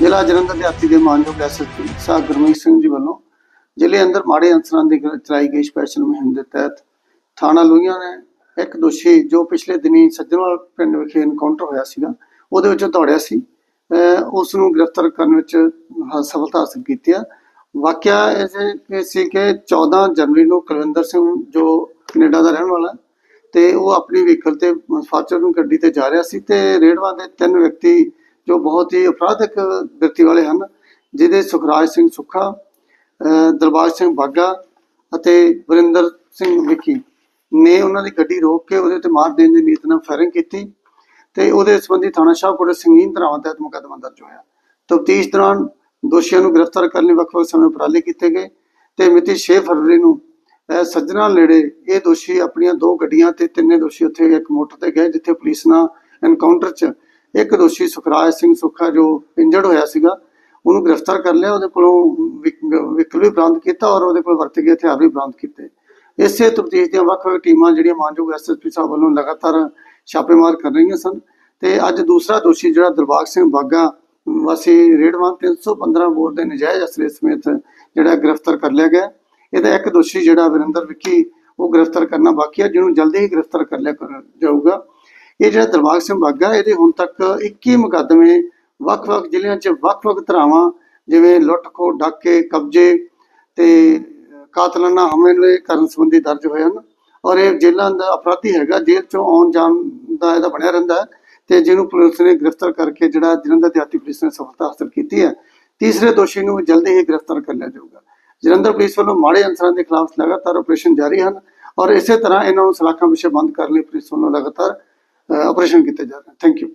ਜ਼ਿਲ੍ਹਾ ਜਲੰਧਰ ਦੇ ਆਤੀ ਦੇ ਮਾਨਯੋਗ ਐਸਐਸਪੀ ਸਾਹਿਬ ਗੁਰਮੀਤ ਸਿੰਘ ਜੀ ਵੱਲੋਂ ਜ਼ਿਲ੍ਹੇ ਅੰਦਰ ਮਾੜੇ ਅਨਸਰਾਂ ਦੀ ਚਲਾਈ ਗਈ ਸਪੈਸ਼ਲ ਮੁਹਿੰਮ ਦੇ ਤਹਿਤ ਥਾਣਾ ਲੋਹੀਆਂ ਨੇ ਇੱਕ ਦੋਸ਼ੀ ਜੋ ਪਿਛਲੇ ਦਿਨੀ ਸੱਜਣਵਾਲ ਪਿੰਡ ਵਿਖੇ ਐਨਕਾਊਂਟਰ ਹੋਇਆ ਸੀਗਾ, ਉਹਦੇ ਵਿੱਚੋਂ ਦੌੜਿਆ ਸੀ। ਉਸ ਨੂੰ ਗ੍ਰਿਫਤਾਰ ਕਰਨ ਵਿੱਚ ਸਫਲਤਾ ਹਾਸਲ ਕੀਤੀ ਆ। ਵਾਕਿਆ ਇਹ ਸੀ ਕਿ 14 ਜਨਵਰੀ ਨੂੰ ਕੁਲਵਿੰਦਰ ਸਿੰਘ ਜੋ ਕੈਨੇਡਾ ਦਾ ਰਹਿਣ ਵਾਲਾ ਤੇ ਉਹ ਆਪਣੀ ਵਹੀਕਲ ਤੇ ਫਾਰਚੂਨਰ ਗੱਡੀ ਤੇ ਜਾ ਰਿਹਾ ਸੀ ਤੇ ਰੇਡਵਾ ਦੇ ਤਿੰਨ ਵਿਅਕਤੀ ਜੋ ਬਹੁਤ ਹੀ ਅਪਰਾਧਿਕ ਵਿਅਕਤੀ ਵਾਲੇ ਹਨ, ਜਿਹਦੇ ਸੁਖਰਾਜ ਸਿੰਘ ਸੁੱਖਾ ਦਰਬਾਰ ਸਿੰਘ ਬਾਗਾ ਅਤੇ ਵਰਿੰਦਰ ਸਿੰਘ ਵਿੱਕੀ ਨੇ ਉਹਨਾਂ ਦੀ ਗੱਡੀ ਰੋਕ ਕੇ ਉਹਦੇ ਤੇ ਮਾਰ ਦੇਣ ਦੀ ਨੀਤ ਨਾਲ ਫਾਇਰਿੰਗ ਕੀਤੀ ਤੇ ਉਹਦੇ ਸੰਬੰਧੀ ਥਾਣਾ ਸ਼ਾਹਕੋਟ ਸੰਗੀਨ ਧਾਰਾਵਾਂ ਤਹਿਤ ਮੁਕੱਦਮਾ ਦਰਜ ਹੋਇਆ। ਤਫਤੀਸ਼ ਦੌਰਾਨ ਦੋਸ਼ੀਆਂ ਨੂੰ ਗ੍ਰਿਫਤਾਰ ਕਰਨ ਲਈ ਵੱਖ-ਵੱਖ ਸਮੇਂ ਉਪਰਾਲੇ ਕੀਤੇ ਗਏ ਤੇ ਮਿਤੀ 6 ਫਰਵਰੀ ਨੂੰ, ਅਹ ਸੱਜਣਾ ਨੇੜੇ ਇਹ ਦੋਸ਼ੀ ਆਪਣੀਆਂ ਦੋ ਗੱਡੀਆਂ ਤੇ ਤਿੰਨੇ ਦੋਸ਼ੀ ਉੱਥੇ ਇੱਕ ਮੋਟਰ ਤੇ ਗਏ, ਜਿੱਥੇ ਪੁਲਿਸ ਨਾਲ ਐਨਕਾਊਂਟਰ 'ਚ ਇੱਕ ਦੋਸ਼ੀ ਸੁਖਰਾਜ ਸਿੰਘ ਸੁੱਖਾ ਜੋ ਇੰਜਰਡ ਹੋਇਆ ਸੀਗਾ, ਉਹਨੂੰ ਗ੍ਰਿਫਤਾਰ ਕਰ ਲਿਆ, ਉਹਦੇ ਕੋਲੋਂ ਵਿਕਲ ਵੀ ਬਰਾਮਦ ਕੀਤਾ ਔਰ ਉਹਦੇ ਕੋਲ ਵਰਤੇ ਗਏ ਹਥਿਆਰ ਵੀ ਬਰਾਮਦ ਕੀਤੇ। ਇਸੇ ਤਫਤੀਸ਼ ਦੀਆਂ ਵੱਖ-ਵੱਖ ਟੀਮਾਂ ਜਿਹੜੀਆਂ ਮਾਨਯੋਗ ਐਸਐਸਪੀ ਸਾਹਿਬ ਵੱਲੋਂ ਲਗਾਤਾਰ ਛਾਪੇਮਾਰ ਕਰ ਰਹੀਆਂ ਸਨ ਤੇ ਅੱਜ ਦੂਸਰਾ ਦੋਸ਼ੀ ਜਿਹੜਾ ਦਿਲਬਾਗ ਸਿੰਘ ਬਾਗਾ ਵਾਸੀ ਰੇਡਵਾਂ 315 ਬੋਰ ਦੇ ਨਜਾਇਜ਼ ਅਸਲੇ ਸਮੇਤ ਜਿਹੜਾ ਗ੍ਰਿਫਤਾਰ ਕਰ ਲਿਆ ਗਿਆ। ਇਹਦਾ ਇੱਕ ਦੋਸ਼ੀ ਜਿਹੜਾ ਵਿਰਿੰਦਰ ਵਿੱਕੀ, ਉਹ ਗ੍ਰਿਫਤਾਰ ਕਰਨਾ ਬਾਕੀ ਹੈ ਜਿਹਨੂੰ ਜਲਦੀ ਹੀ ਗ੍ਰਿਫਤਾਰ ਕਰ ਲਿਆ ਕਰ- ਜਾਊਗਾ। ਇਹ ਜਿਹੜਾ ਦਰਬਾਰ ਸਿੰਘ ਬਾਗਾ ਇਹਦੇ ਹੁਣ ਤੱਕ 21 ਮੁਕੱਦਮੇ ਵੱਖ-ਵੱਖ ਜ਼ਿਲ੍ਹਿਆਂ 'ਚ ਵੱਖ-ਵੱਖ ਧਰਾਵਾਂ, ਜਿਵੇਂ ਲੁੱਟ ਖੋਹ, ਡਾਕੇ, ਕਬਜ਼ੇ ਤੇ ਕਾਤਲਾਨਾ ਹਮਲੇ ਕਰਨ ਸੰਬੰਧੀ ਦਰਜ ਹੋਏ ਹਨ। ਔਰ ਇਹ ਜੇਲ੍ਹਾਂ ਦਾ ਅਪਰਾਧੀ ਹੈਗਾ, ਜੇਲ੍ਹ ਚੋਂ ਆਉਣ ਜਾਣ ਦਾ ਇਹਦਾ ਬਣਿਆ ਰਹਿੰਦਾ ਹੈ ਤੇ ਜਿਹਨੂੰ ਪੁਲਿਸ ਨੇ ਗ੍ਰਿਫਤਾਰ ਕਰਕੇ ਜਿਹੜਾ ਜਲੰਧਰ ਦਿਹਾਤੀ ਪੁਲਿਸ ਨੇ ਸਫਲਤਾ ਹਾਸਲ ਕੀਤੀ ਹੈ, ਤੀਸਰੇ ਦੋਸ਼ੀ ਨੂੰ ਜਲਦੀ ਹੀ ਗ੍ਰਿਫਤਾਰ ਕਰ ਲਿਆ ਜਾਊਗਾ। ਜਲੰਧਰ ਪੁਲਿਸ ਵੱਲੋਂ ਮਾੜੇ ਅਨਸਰਾਂ ਦੇ ਖਿਲਾਫ ਲਗਾਤਾਰ ਆਪਰੇਸ਼ਨ ਜਾਰੀ ਹਨ ਔਰ ਇਸੇ ਤਰ੍ਹਾਂ ਇਹਨਾਂ ਨੂੰ ਸਲਾਖਾਂ ਪਿੱਛੇ ਬੰਦ ਕਰਨ ਲਈ ਪੁਲਿਸ ਵੱਲੋਂ ਲਗਾਤਾਰ ਆਪਰੇਸ਼ਨ ਕੀਤੇ ਜਾ ਰਹੇ ਥੈਂਕ ਯੂ